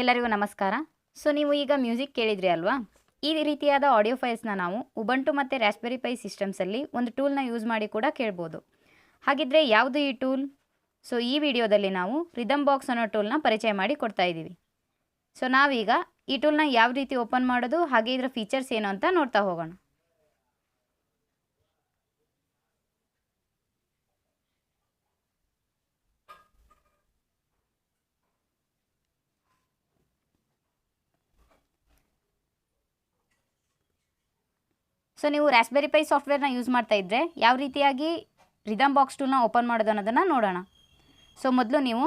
ಎಲ್ಲರಿಗೂ ನಮಸ್ಕಾರ. ಸೊ ನೀವು ಈಗ ಮ್ಯೂಸಿಕ್ ಕೇಳಿದ್ರಿ ಅಲ್ವಾ? ಈ ರೀತಿಯಾದ ಆಡಿಯೋ ಫೈಲ್ಸ್ನ ನಾವು ಉಬಂಟು ಮತ್ತು ರ್ಯಾಸ್ಬೆರಿ ಪೈ ಸಿಸ್ಟಮ್ಸಲ್ಲಿ ಒಂದು ಟೂಲ್ನ ಯೂಸ್ ಮಾಡಿ ಕೂಡ ಕೇಳ್ಬೋದು. ಹಾಗಿದ್ರೆ ಯಾವುದು ಈ ಟೂಲ್ ಸೊ ಈ ವಿಡಿಯೋದಲ್ಲಿ ನಾವು ರಿದಮ್ ಬಾಕ್ಸ್ ಅನ್ನೋ ಟೂಲ್ನ ಪರಿಚಯ ಮಾಡಿ ಕೊಡ್ತಾ ಇದ್ದೀವಿ. ಸೊ ನಾವೀಗ ಈ ಟೂಲ್ನ ಯಾವ ರೀತಿ ಓಪನ್ ಮಾಡೋದು, ಹಾಗೆ ಇದರ ಫೀಚರ್ಸ್ ಏನು ಅಂತ ನೋಡ್ತಾ ಹೋಗೋಣ. ಸೊ ನೀವು ರ್ಯಾಸ್ಬೆರಿ ಪೈ ಸಾಫ್ಟ್ವೇರ್ನ ಯೂಸ್ ಮಾಡ್ತಾ ಇದ್ದರೆ ಯಾವ ರೀತಿಯಾಗಿ ರಿದಮ್ ಬಾಕ್ಸ್ ಟೂಲ್ನ ಓಪನ್ ಮಾಡೋದು ಅನ್ನೋದನ್ನು ನೋಡೋಣ. ಸೊ ಮೊದಲು ನೀವು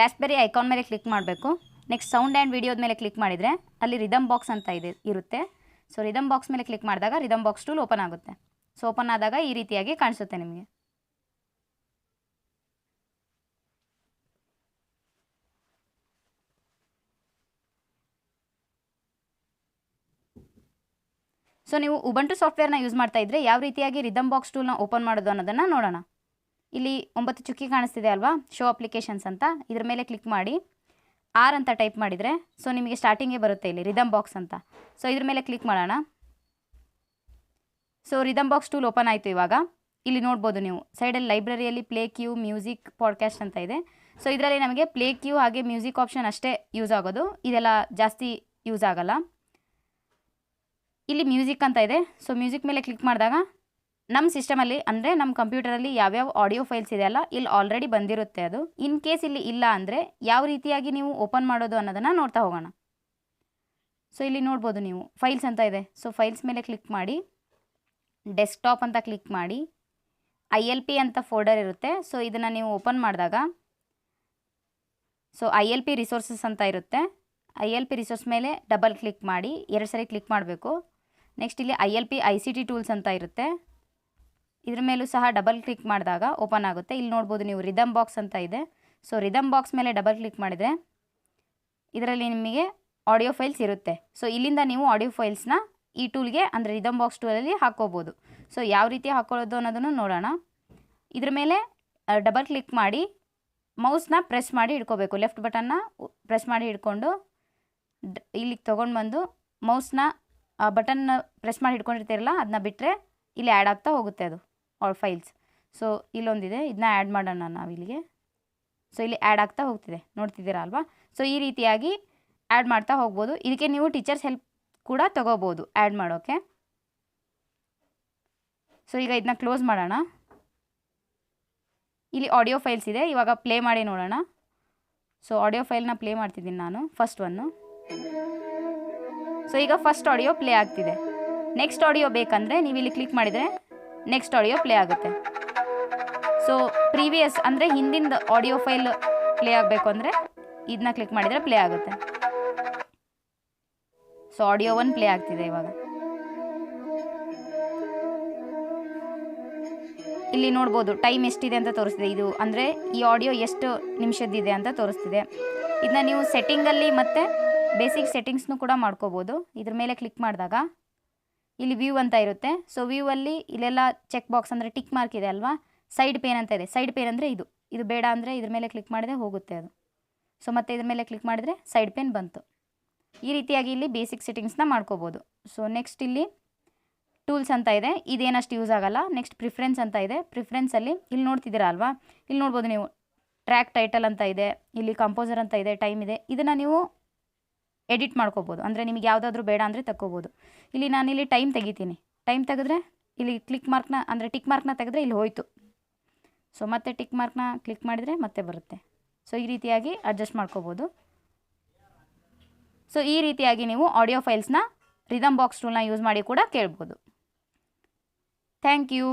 ರ್ಯಾಸ್ಬೆರಿ ಐಕಾನ್ ಮೇಲೆ ಕ್ಲಿಕ್ ಮಾಡಬೇಕು. ನೆಕ್ಸ್ಟ್ ಸೌಂಡ್ ಆ್ಯಂಡ್ ವಿಡಿಯೋದ ಮೇಲೆ ಕ್ಲಿಕ್ ಮಾಡಿದರೆ ಅಲ್ಲಿ ರಿದಮ್ ಬಾಕ್ಸ್ ಅಂತ ಇದೆ, ಇರುತ್ತೆ. ಸೊ ರಿದಮ್ ಬಾಕ್ಸ್ ಮೇಲೆ ಕ್ಲಿಕ್ ಮಾಡಿದಾಗ ರಿದಮ್ ಬಾಕ್ಸ್ ಟೂಲ್ ಓಪನ್ ಆಗುತ್ತೆ. ಸೊ ಓಪನ್ ಆದಾಗ ಈ ರೀತಿಯಾಗಿ ಕಾಣಿಸುತ್ತೆ ನಿಮಗೆ. ಸೊ ನೀವು ಉಬಂಟು ಸಾಫ್ಟ್ವೇರ್ನ ಯೂಸ್ ಮಾಡ್ತಾ ಇದ್ದರೆ ಯಾವ ರೀತಿಯಾಗಿ ರಿದಮ್ ಬಾಕ್ಸ್ ಟೂಲ್ನ ಓಪನ್ ಮಾಡೋದು ಅನ್ನೋದನ್ನು ನೋಡೋಣ. ಇಲ್ಲಿ ಒಂಬತ್ತು ಚುಕ್ಕಿ ಕಾಣಿಸ್ತಿದೆ ಅಲ್ವಾ? ಶೋ ಅಪ್ಲಿಕೇಶನ್ಸ್ ಅಂತ. ಇದ್ರ ಮೇಲೆ ಕ್ಲಿಕ್ ಮಾಡಿ. ಆರ್ ಅಂತ ಟೈಪ್ ಮಾಡಿದರೆ ಸೊ ನಿಮಗೆ ಸ್ಟಾರ್ಟಿಂಗೇ ಬರುತ್ತೆ ಇಲ್ಲಿ ರಿದಮ್ ಬಾಕ್ಸ್ ಅಂತ. ಸೊ ಇದ್ರ ಮೇಲೆ ಕ್ಲಿಕ್ ಮಾಡೋಣ. So rhythm box tool open ಆಯಿತು ಇವಾಗ. ಇಲ್ಲಿ ನೋಡ್ಬೋದು ನೀವು. ಸೈಡಲ್ಲಿ ಲೈಬ್ರರಿಯಲ್ಲಿ ಪ್ಲೇ ಕ್ಯೂ ಮ್ಯೂಸಿಕ್ ಪಾಡ್ಕಾಸ್ಟ್ ಅಂತ ಇದೆ. ಸೊ ಇದರಲ್ಲಿ ನಮಗೆ ಪ್ಲೇ ಕ್ಯೂ ಹಾಗೆ ಮ್ಯೂಸಿಕ್ ಆಪ್ಷನ್ ಅಷ್ಟೇ ಯೂಸ್ ಆಗೋದು. ಇದೆಲ್ಲ ಜಾಸ್ತಿ ಯೂಸ್ ಆಗಲ್ಲ. ಇಲ್ಲಿ ಮ್ಯೂಸಿಕ್ ಅಂತ ಇದೆ. ಸೊ ಮ್ಯೂಸಿಕ್ ಮೇಲೆ ಕ್ಲಿಕ್ ಮಾಡಿದಾಗ ನಮ್ಮ ಸಿಸ್ಟಮಲ್ಲಿ ಅಂದರೆ ನಮ್ಮ ಕಂಪ್ಯೂಟರಲ್ಲಿ ಯಾವ್ಯಾವ ಆಡಿಯೋ ಫೈಲ್ಸ್ ಇದೆಯಲ್ಲ ಇಲ್ಲಿ ಆಲ್ರೆಡಿ ಬಂದಿರುತ್ತೆ ಅದು. ಇನ್ ಕೇಸ್ ಇಲ್ಲಿ ಇಲ್ಲ ಅಂದರೆ ಯಾವ ರೀತಿಯಾಗಿ ನೀವು ಓಪನ್ ಮಾಡೋದು ಅನ್ನೋದನ್ನು ನೋಡ್ತಾ ಹೋಗೋಣ. ಸೊ ಇಲ್ಲಿ ನೋಡ್ಬೋದು ನೀವು ಫೈಲ್ಸ್ ಅಂತ ಇದೆ. ಸೊ ಫೈಲ್ಸ್ ಮೇಲೆ ಕ್ಲಿಕ್ ಮಾಡಿ ಡೆಸ್ಕ್ಟಾಪ್ ಅಂತ ಕ್ಲಿಕ್ ಮಾಡಿ ಐ ಎಲ್ ಪಿ ಅಂತ ಫೋಲ್ಡರ್ ಇರುತ್ತೆ. ಸೊ ಇದನ್ನು ನೀವು ಓಪನ್ ಮಾಡಿದಾಗ so I L P resources ಅಂತ ಇರುತ್ತೆ. ಐ ಎಲ್ ಪಿ ರಿಸೋರ್ಸ್ ಮೇಲೆ ಡಬಲ್ ಕ್ಲಿಕ್ ಮಾಡಿ, ಎರಡು ಸರಿ ಕ್ಲಿಕ್ ಮಾಡಬೇಕು. ನೆಕ್ಸ್ಟ್ ಇಲ್ಲಿ I L P I C T tools ಅಂತ ಇರುತ್ತೆ. ಇದ್ರ ಮೇಲೂ ಸಹ ಡಬಲ್ ಕ್ಲಿಕ್ ಮಾಡಿದಾಗ ಓಪನ್ ಆಗುತ್ತೆ. ಇಲ್ಲಿ ನೋಡ್ಬೋದು ನೀವು ರಿದಮ್ ಬಾಕ್ಸ್ ಅಂತ ಇದೆ. ಸೊ ರಿದಮ್ ಬಾಕ್ಸ್ ಮೇಲೆ ಡಬಲ್ ಕ್ಲಿಕ್ ಮಾಡಿದರೆ ಇದರಲ್ಲಿ ನಿಮಗೆ ಆಡಿಯೋ ಫೈಲ್ಸ್ ಇರುತ್ತೆ. ಸೊ ಇಲ್ಲಿಂದ ನೀವು ಆಡಿಯೋ ಫೈಲ್ಸ್ನ ಈ ಟೂಲ್ಗೆ ಅಂದರೆ ರಿದಮ್ ಬಾಕ್ಸ್ ಟೂಲಲ್ಲಿ ಹಾಕ್ಕೋಬೋದು. ಸೊ ಯಾವ ರೀತಿ ಹಾಕ್ಕೊಳ್ಳೋದು ಅನ್ನೋದನ್ನು ನೋಡೋಣ. ಇದ್ರ ಮೇಲೆ ಡಬಲ್ ಕ್ಲಿಕ್ ಮಾಡಿ ಮೌಸ್ನ ಪ್ರೆಸ್ ಮಾಡಿ ಹಿಡ್ಕೋಬೇಕು ಲೆಫ್ಟ್ ಬಟನ್ನ ಪ್ರೆಸ್ ಮಾಡಿ ಹಿಡ್ಕೊಂಡು ಇಲ್ಲಿಗೆ ತೊಗೊಂಡು ಬಂದು ಮೌಸ್ನ ಬಟನ್ನ ಪ್ರೆಸ್ ಮಾಡಿ ಹಿಡ್ಕೊಂಡಿರ್ತೀರಲ್ಲ ಅದನ್ನ ಬಿಟ್ಟರೆ ಇಲ್ಲಿ ಆ್ಯಡ್ ಆಗ್ತಾ ಹೋಗುತ್ತೆ ಅದು ಆಲ್ ಫೈಲ್ಸ್ ಸೊ ಇಲ್ಲೊಂದಿದೆ ಇದನ್ನ ಆ್ಯಡ್ ಮಾಡೋಣ ನಾವು ಇಲ್ಲಿಗೆ. ಸೊ ಇಲ್ಲಿ ಆ್ಯಡ್ ಆಗ್ತಾ ಹೋಗ್ತಿದೆ, ನೋಡ್ತಿದ್ದೀರಾ ಅಲ್ವಾ? ಸೊ ಈ ರೀತಿಯಾಗಿ ಆ್ಯಡ್ ಮಾಡ್ತಾ ಹೋಗ್ಬೋದು. ಇದಕ್ಕೆ ನೀವು ಟೀಚರ್ಸ್ ಹೆಲ್ಪ್ ಕೂಡ ತೊಗೋಬೋದು ಆ್ಯಡ್ ಮಾಡೋಕ್ಕೆ ಸೊ ಈಗ ಇದನ್ನ ಕ್ಲೋಸ್ ಮಾಡೋಣ. ಇಲ್ಲಿ ಆಡಿಯೋ ಫೈಲ್ಸ್ ಇದೆ, ಇವಾಗ ಪ್ಲೇ ಮಾಡಿ ನೋಡೋಣ. ಸೊ ಆಡಿಯೋ ಫೈಲ್ನ ಪ್ಲೇ ಮಾಡ್ತಿದ್ದೀನಿ ನಾನು ಫಸ್ಟ್ ಒನ್ನು ಸೊ ಈಗ ಫಸ್ಟ್ ಆಡಿಯೋ ಪ್ಲೇ ಆಗ್ತಿದೆ. ನೆಕ್ಸ್ಟ್ ಆಡಿಯೋ ಬೇಕಂದರೆ ನೀವು ಇಲ್ಲಿ ಕ್ಲಿಕ್ ಮಾಡಿದರೆ ನೆಕ್ಸ್ಟ್ ಆಡಿಯೋ ಪ್ಲೇ ಆಗುತ್ತೆ. ಸೊ ಪ್ರೀವಿಯಸ್ ಅಂದರೆ ಹಿಂದಿನ ಆಡಿಯೋ ಫೈಲ್ ಪ್ಲೇ ಆಗಬೇಕು ಅಂದರೆ ಇದನ್ನ ಕ್ಲಿಕ್ ಮಾಡಿದರೆ ಪ್ಲೇ ಆಗುತ್ತೆ. ಸೊ ಆಡಿಯೋ ಒನ್ ಪ್ಲೇ ಆಗ್ತಿದೆ ಇವಾಗ. ಇಲ್ಲಿ ನೋಡ್ಬೋದು ಟೈಮ್ ಎಷ್ಟಿದೆ ಅಂತ ತೋರಿಸ್ತಿದೆ. ಇದು ಅಂದರೆ ಈ ಆಡಿಯೋ ಎಷ್ಟು ನಿಮಿಷದ್ದಿದೆ ಅಂತ ತೋರಿಸ್ತಿದೆ. ಇದನ್ನ ನೀವು ಸೆಟ್ಟಿಂಗಲ್ಲಿ ಮತ್ತು ಬೇಸಿಕ್ ಸೆಟ್ಟಿಂಗ್ಸ್ನು ಕೂಡ ಮಾಡ್ಕೋಬೋದು. ಇದ್ರ ಮೇಲೆ ಕ್ಲಿಕ್ ಮಾಡಿದಾಗ ಇಲ್ಲಿ ವ್ಯೂ ಅಂತ ಇರುತ್ತೆ. ಸೊ ವ್ಯೂ ಅಲ್ಲಿ ಇಲ್ಲೆಲ್ಲ ಚೆಕ್ ಬಾಕ್ಸ್ ಅಂದರೆ ಟಿಕ್ ಮಾರ್ಕ್ ಇದೆ ಅಲ್ವಾ? ಸೈಡ್ ಪೇನ್ ಅಂತ ಇದೆ. ಸೈಡ್ ಪೇನ್ ಅಂದರೆ ಇದು. ಇದು ಬೇಡ ಅಂದರೆ ಇದ್ರ ಮೇಲೆ ಕ್ಲಿಕ್ ಮಾಡಿದ್ರೆ ಹೋಗುತ್ತೆ ಅದು. ಸೊ ಮತ್ತೆ ಇದ್ರ ಮೇಲೆ ಕ್ಲಿಕ್ ಮಾಡಿದರೆ ಸೈಡ್ ಪೇನ್ ಬಂತು. ಈ ರೀತಿಯಾಗಿ ಇಲ್ಲಿ ಬೇಸಿಕ್ ಸೆಟ್ಟಿಂಗ್ಸ್ನ ಮಾಡ್ಕೋಬೋದು. ಸೊ ನೆಕ್ಸ್ಟ್ ಇಲ್ಲಿ ಟೂಲ್ಸ್ ಅಂತ ಇದೆ. ಇದೇನಷ್ಟು ಯೂಸ್ ಆಗಲ್ಲ. ನೆಕ್ಸ್ಟ್ ಪ್ರಿಫರೆನ್ಸ್ ಅಂತ ಇದೆ. ಪ್ರಿಫ್ರೆನ್ಸಲ್ಲಿ ಇಲ್ಲಿ ನೋಡ್ತಿದ್ದೀರಾ ಅಲ್ವಾ? ಇಲ್ಲಿ ನೋಡ್ಬೋದು ನೀವು ಟ್ರ್ಯಾಕ್ ಟೈಟಲ್ ಅಂತ ಇದೆ. ಇಲ್ಲಿ ಕಂಪೋಸರ್ ಅಂತ ಇದೆ. ಟೈಮ್ ಇದೆ. ಇದನ್ನು ನೀವು ಎಡಿಟ್ ಮಾಡ್ಕೋಬೋದು. ಅಂದರೆ ನಿಮಗೆ ಯಾವುದಾದ್ರೂ ಬೇಡ ಅಂದರೆ ತಗೋಬೋದು ಇಲ್ಲಿ ನಾನಿಲ್ಲಿ ಟೈಮ್ ತೆಗಿತೀನಿ. ಟೈಮ್ ತೆಗೆದ್ರೆ ಇಲ್ಲಿ ಕ್ಲಿಕ್ ಮಾರ್ಕ್ನ ಅಂದರೆ ಟಿಕ್ ಮಾರ್ಕ್ನ ತೆಗೆದ್ರೆ ಇಲ್ಲಿ ಹೋಯಿತು. ಸೊ ಮತ್ತೆ ಟಿಕ್ ಮಾರ್ಕ್ನ ಕ್ಲಿಕ್ ಮಾಡಿದರೆ ಮತ್ತೆ ಬರುತ್ತೆ. ಸೊ ಈ ರೀತಿಯಾಗಿ ಅಡ್ಜಸ್ಟ್ ಮಾಡ್ಕೋಬೋದು. ಸೊ ಈ ರೀತಿಯಾಗಿ ನೀವು ಆಡಿಯೋ ಫೈಲ್ಸ್ನ ರಿದಮ್ ಬಾಕ್ಸ್ ಟೂಲ್ನ ಯೂಸ್ ಮಾಡಿ ಕೂಡ ಕೇಳ್ಬೋದು. Thank you